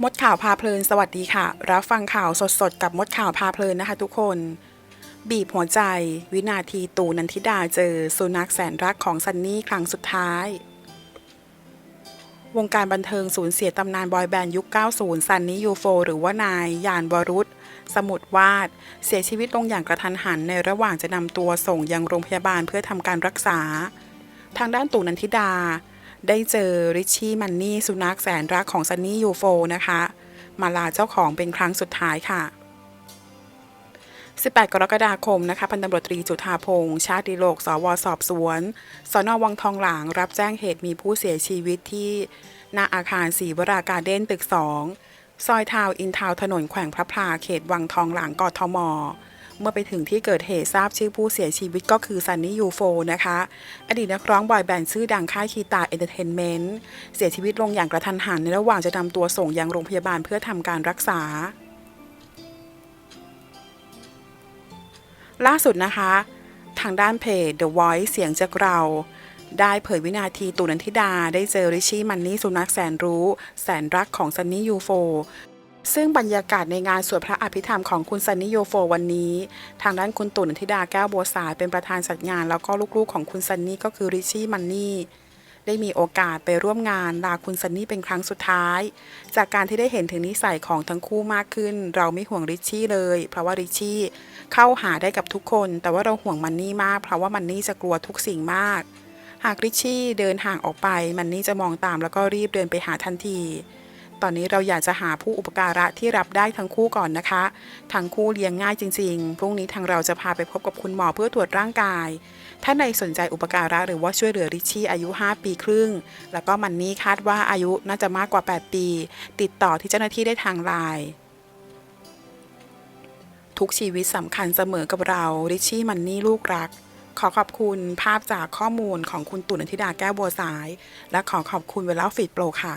มดข่าวพาเพลินสวัสดีค่ะ รับฟังข่าวสดๆ กับมดข่าวพาเพลินนะคะทุกคน บีบหัวใจ วินาทีตูนันทิดาเจอ สุนัขแสนรักของซันนี่ครั้งสุดท้าย วงการบันเทิงสูญเสียตำนานบอยแบนด์ยุค 90 ซันนี่ยูโฟหรือว่านาย ยานวรุษ สมุดวาด เสียชีวิตลงอย่างกระทันหันในระหว่างจะนำตัวส่งยังโรงพยาบาลเพื่อทำการรักษา ทางด้านตู่นันทิดา ได้เจอริชชี่มันนี่สุนัขแสนรักของซันนี่ยูโฟนะคะ มาลาเจ้าของเป็นครั้งสุดท้ายค่ะ 18 กรกฎาคมนะคะพันตำรวจตรีจุธาพงษ์ชาติโลก สวสอบสวน สนวังทองหลางรับแจ้งเหตุมีผู้เสียชีวิตที่หน้าอาคารสีวราการเด้นตึก2ซอยทาวอินทาวถนนแขวงพระพลาเขตวังทองหลางกทม เมื่อไปถึงที่เกิดเหตุทราบชื่อผู้เสียชีวิตก็คือซันนี่ยูโฟนะคะ อดีตนักร้องบอยแบนด์ชื่อดังค่ายคีตาเอนเตอร์เทนเมนต์เสียชีวิตลงอย่างกระทันหันในระหว่างจะนำตัวส่งยังโรงพยาบาลเพื่อทำการรักษาล่าสุดนะคะ ทางด้านเพจ The Voice เสียงจากเรา ได้เผยวินาทีตูนันทิดา ได้เจอริชชี่มันนี่สุนัขแสนรู้ แสนรักของซันนี่ยูโฟ ซึ่งบรรยากาศในงานสวดพระอภิธรรมของคุณซันนี่ยูโฟวันนี้ ทางด้านคุณตูนันทิดาแก้วบัวสายเป็นประธานจัดงาน แล้วก็ลูกๆของคุณซันนี่ก็คือริชชี่มันนี่ได้มีโอกาสไปร่วมงานลาคุณซันนี่เป็นครั้งสุดท้าย จากการที่ได้เห็นถึงนิสัยของทั้งคู่มากขึ้น เราไม่ห่วงริชชี่เลย เพราะว่าริชชี่เข้าหาได้กับทุกคน แต่ว่าเราห่วงมันนี่มาก เพราะว่ามันนี่จะกลัวทุกสิ่งมาก หากริชชี่เดินห่างออกไป มันนี่จะมองตามแล้วก็รีบเดินไปหาทันที ตอนนี้เราอยากจะหาผู้อุปการะที่รับได้ทั้งคู่ก่อนนะคะ ทั้งคู่เลี้ยงง่ายจริง ๆ พรุ่งนี้ทางเราจะพาไปพบกับคุณหมอเพื่อตรวจร่างกาย ถ้าในสนใจอุปการะหรือว่าช่วยเหลือริชชี่อายุ 5 ปีครึ่ง แล้วก็มันนี่คาดว่าอายุน่าจะมากกว่า 8 ปี ติดต่อที่เจ้าหน้าที่ได้ทางไลน์ทุกชีวิตสำคัญเสมอกับเราริชชี่มันนี่ลูกรักขอขอบคุณภาพจากข้อมูลของคุณตุนธิดาแก้วบัวสาย และขอขอบคุณเวลาฟีดโปรค่ะ